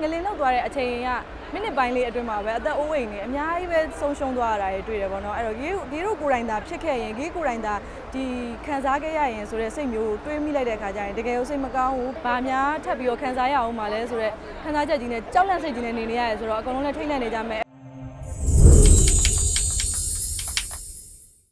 ငလင်းလောက်သွားတဲ့အချိန်ကမိနစ်ပိုင်းလေးအတွင်းမှာပဲအသက်အိုးအိမ်နေအများကြီးပဲဆုံးရှုံးသွားရတာတွေတွေ့တယ်ပေါ့နော်အဲ့တော့ဒီဒီတို့ကိုယ်တိုင်သာဖြစ်ခဲ့ရင်ဒီကိုယ်တိုင်သာဒီခံစားခဲ့ရရင်ဆိုတဲ့စိတ်မျိုးတွေးမိလိုက်တဲ့အခါကျရင်တကယ်လို့စိတ်မကောင်းဘူးဘာများထပ်ပြီးတော့ခံစားရအောင်မလဲဆိုတဲ့ခံစားချက်ကြီးနဲ့ကြောက်လန့်စိတ်ကြီးနဲ့နေနေရတယ်ဆိုတော့အကုန်လုံးလည်းထိတ်လန့်နေကြမယ်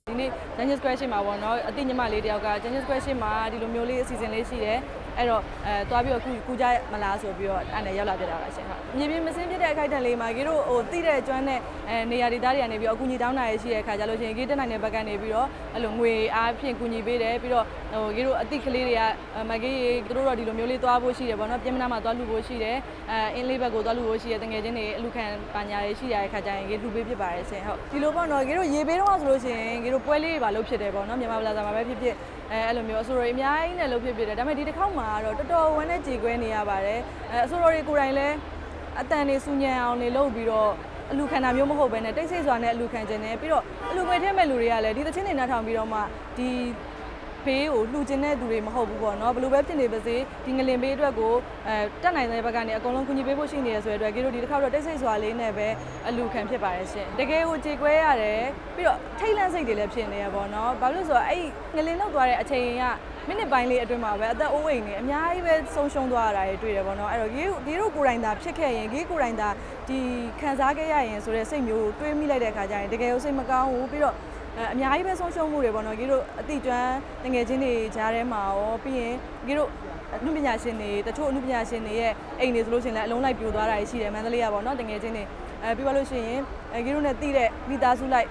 ဒီနေ့ Genius Question မှာပေါ့နော်အတိညီမလေးတယောက်က Genius Question မှာဒီလိုမျိုးလေးအစီအစဉ်လေးရှိတယ် အဲ့တော့အဲသွားပြီးတော့ခုကူကြမလားဆိုပြီးတော့အဲ့နဲ့ရောက်လာပြတာပါရှင်ဟုတ်မြေပြင်မစင်းပြတဲ့အခိုက်အတန့်လေးမှာကြီးတို့ဟိုတိတဲ့ကျွမ်းတဲ့အဲနေရာဒေသတွေကနေပြီးတော့အကူညီတောင်းတာရရှိတဲ့အခါကျလို့ရှိရင်ကြီးတက်နိုင်တဲ့ဘက်ကနေပြီးတော့အဲ့လိုငွေအားဖြင့်ကူညီပေးတယ်ပြီးတော့ ဟိုကြီးတို့အတိကလေးတွေကမကြီးသူတို့တော့ဒီလိုမျိုးလေးသွားဖို့ရှိတယ်ပေါ့နော်ပြင်မနာမှာသွားလူဖို့ရှိတယ်အဲအင်းလေးဘက်ကိုသွားလူဖို့ရှိတယ်တငယ်ချင်းတွေအလူခံပညာတွေရှိရတဲ့အခါကျရင်ကြီးလူပေးဖြစ်ပါတယ်ရှင်ဟုတ်ဒီလိုပေါ့နော်ကြီးတို့ရေပေးတော့ဆိုလို့ရှိရင်ကြီးတို့ပွဲလေးတွေပါလုပ်ဖြစ်တယ်ပေါ့နော်မြန်မာပလာဇာမှာပဲဖြစ်ဖြစ်အဲအဲ့လိုမျိုးအဆိုတော်တွေအများကြီးနဲ့လုပ်ဖြစ်ဖြစ်တယ်ဒါပေမဲ့ဒီတစ်ခေါက်မှာတော့တော်တော်ဝမ်းနဲ့ကြေကွဲနေရပါတယ်အဲအဆိုတော်တွေကိုယ်တိုင်လည်းအတန်နေစူညံအောင်နေလုပ်ပြီးတော့အလူခံတာမျိုးမဟုတ်ဘဲနဲ့တိတ်ဆိတ်စွာနဲ့အလူခံခြင်းနဲ့ပြီးတော့အလူငွေထည့်မဲ့လူတွေကလည်းဒီသချင်းတွေနှာထောင်ပြီးတော့မှဒီ ဘေးကိုလှူခြင်းတဲ့သူတွေမဟုတ်ဘူးပေါ့နော်ဘယ်လိုပဲဖြစ်နေပါစေဒီငလင်ဘေးအတွက်ကိုအဲတက်နိုင်တဲ့ဘက်ကနေအကုန်လုံးကူညီပေးဖို့ရှိနေရဆိုတဲ့အတွက်ကြီးတို့ဒီတစ်ခါတော့တိတ်ဆိတ်စွာလေးနဲ့ပဲအလူခံဖြစ်ပါတယ်ရှင်တကယ်ကိုကြေကွဲရတယ်ပြီးတော့ထိတ်လန့်စိတ်တွေလည်းဖြစ်နေရပေါ့နော်ဘာလို့လဲဆိုတော့အဲ့ငလင်လောက်သွားတဲ့အချိန်ကမိနစ်ပိုင်းလေးအတွင်းမှာပဲအသက်အိုးအိမ်နေအများကြီးပဲဆုံးရှုံးသွားရတာတွေတွေ့တယ်ပေါ့နော်အဲ့တော့ဒီဒီတို့ကိုယ်တိုင်သာဖြစ်ခဲ့ရင်ဒီကိုယ်တိုင်သာဒီခံစားခဲ့ရရင်ဆိုတဲ့စိတ်မျိုးတွေးမိလိုက်တဲ့အခါကျရင်တကယ်ကိုစိတ်မကောင်းဘူးပြီးတော့ အဲအများကြီးပဲဆုံးရှုံးမှုတွေပေါ့နော်ကြီးတို့အတိကျွမ်းတငယ်ချင်းတွေကြားထဲမှာရောပြီးရင်ကြီးတို့အနုပညာရှင်တွေတချို့အနုပညာရှင်တွေရဲ့အိမ်တွေဆိုလို့ရှိရင်လည်းအလုံးလိုက်ပြိုသွားတာရှိတယ်မန္တလေးကပေါ့နော်တငယ်ချင်းတွေအဲပြီးသွားလို့ရှိရင်အဲကြီးတို့နဲ့တိတဲ့မိသားစုလိုက်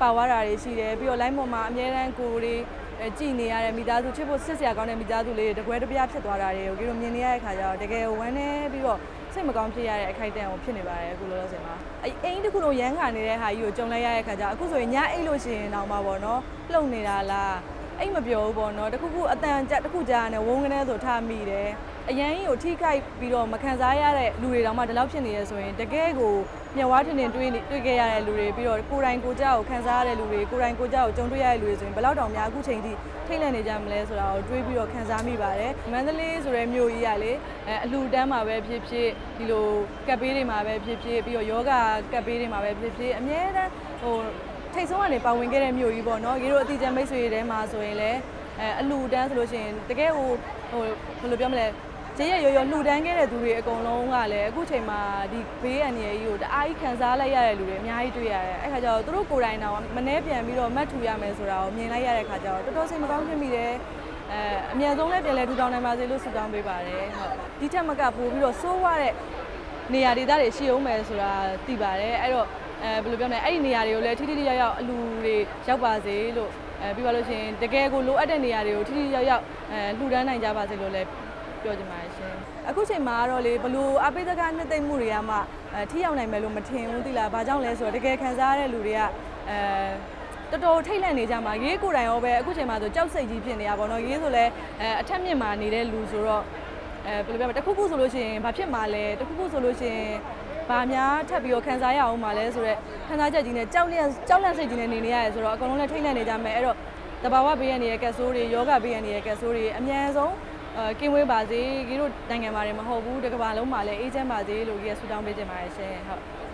ပါသွားတာတွေရှိတယ်ပြီးတော့ line ပေါ်မှာအများတန်းကိုယ်တွေအဲကြည်နေရတဲ့မိသားစုချစ်ဖို့စစ်စရာကောင်းတဲ့မိသားစုလေးတွေတကွဲတပြားဖြစ်သွားတာတွေကိုကြီးတို့မြင်နေရတဲ့ခါကျတော့တကယ်ဝမ်းနေပြီးတော့ စိတ်မကောင်းဖြစ်ရတဲ့အခိုက်အတန့်ကိုဖြစ်နေပါတယ်အခုလောလောဆယ်မှာအဲအိမ်တစ်ခုလုံးရမ်းခါနေတဲ့ဟာကြီးကိုကြုံလိုက်ရတဲ့ခါကျအခုဆိုရင်ညအိတ်လို့ရှိရင်တော့မှာပေါ့နော်လှုပ်နေတာလားအိတ်မပြောဘူးပေါ့နော်တခုခုအတန်ကြတစ်ခုကြာနေဝုန်းကနေဆိုထားမိတယ်အရန်ကြီးကိုထိခိုက်ပြီးတော့မခံစားရတဲ့လူတွေတောင်မှဒီလောက်ဖြစ်နေရဆိုရင်တကယ်ကို မျက်ဝါးထင်ထင်တွေးနေတွေ့ခဲ့ရတဲ့လူတွေပြီးတော့ကိုယ်တိုင်ကိုယ်ကြောက်ကိုခံစားရတဲ့လူတွေကိုယ်တိုင်ကိုယ်ကြောက်ကိုကြုံတွေ့ရတဲ့လူတွေဆိုရင်ဘယ်လောက်တောင်များအခုချိန်ထိထိတ်လန့်နေကြမလဲဆိုတာကိုတွေးပြီးတော့ခံစားမိပါတယ်မန္တလေးဆိုတဲ့မြို့ကြီးကလေအဲအလူတန်းမှာပဲဖြစ်ဖြစ်ဒီလိုကပ်ပေးတွေမှာပဲဖြစ်ဖြစ်ပြီးတော့ယောဂကပ်ပေးတွေမှာပဲဖြစ်ဖြစ်အများတန်းဟိုထိတ်ဆုံးကနေပါဝင်ခဲ့တဲ့မြို့ကြီးပေါ့နော်ရေတို့အတိအကျမိတ်ဆွေတွေထဲမှာဆိုရင်လည်းအဲအလူတန်းဆိုလို့ရှိရင်တကယ်ဟိုဟိုဘယ်လိုပြောမလဲ ကျေးရရော်ရော်လှူဒန်းခဲ့တဲ့သူတွေအကုန်လုံးကလည်းအခုချိန်မှာဒီဘေးအန္တရာယ်ကြီးကိုတအားကြီးခံစားလိုက်ရတဲ့လူတွေအများကြီးတွေ့ရတယ်အဲ့ခါကျတော့သူတို့ကိုယ်တိုင်တော့မနှဲပြန်ပြီးတော့မတ်ထူရမယ်ဆိုတာကိုမြင်လိုက်ရတဲ့ခါကျတော့တော်တော်စိတ်မကောင်းဖြစ်မိတယ်အဲအမြန်ဆုံးလည်းပြန်လဲထူထောင်နိုင်ပါစေလို့ဆုတောင်းပေးပါတယ်ဟုတ်ဒီထက်မကပို့ပြီးတော့စိုးရတဲ့နေရာဒေသတွေရှိအောင်မယ်ဆိုတာသိပါတယ်အဲ့တော့အဲဘယ်လိုပြောမလဲအဲ့ဒီနေရာတွေကိုလည်းထိထိထိရောက်ရောက်အလူတွေရောက်ပါစေလို့အဲပြီးပါလို့ရှိရင်တကယ်ကိုလိုအပ်တဲ့နေရာတွေကိုထိထိရောက်ရောက်အဲလှူဒန်းနိုင်ကြပါစေလို့လည်း ပြောချင်ပါတယ်ရှင်အခုချိန်မှာကတော့လေဘလို့အပိသကနှစ်သိမ့်မှုတွေကမှအဲထိရောက်နိုင်မယ်လို့မထင်ဘူးသိလားဘာကြောင့်လဲဆိုတော့တကယ်ခံစားရတဲ့လူတွေကအဲတော်တော်ထိတ်လန့်နေကြမှာရေးကိုယ်တိုင်ရောပဲအခုချိန်မှာဆိုကြောက်စိတ်ကြီးဖြစ်နေတာပေါ့နော်ရေးဆိုလဲအဲအထက်မြင့်မှာနေတဲ့လူဆိုတော့အဲဘယ်လိုပြောမလဲတစ်ခုခုဆိုလို့ရှိရင်ဘာဖြစ်မှာလဲတစ်ခုခုဆိုလို့ရှိရင်ဘာများထပ်ပြီးတော့ခံစားရအောင်မှာလဲဆိုတော့ခံစားချက်ကြီးနဲ့ကြောက်လန့်ကြောက်လန့်စိတ်ကြီးနဲ့နေနေရတယ်ဆိုတော့အကုန်လုံးလည်းထိတ်လန့်နေကြမယ်အဲ့တော့တဘာဝဘေးရန်ရဲ့ကက်ဆိုးတွေယောဂဘေးရန်ရဲ့ကက်ဆိုးတွေအများဆုံးအဲ ကင်းဝေးပါစေကြီးတို့နိုင်ငံမှာတွေမဟုတ်ဘူးတစ်ကမ္ဘာလုံးမှာလည်းအေးချမ်းပါစေလို့ကြီးရဆုတောင်းပေးချင်ပါတယ်ရှင်ဟုတ်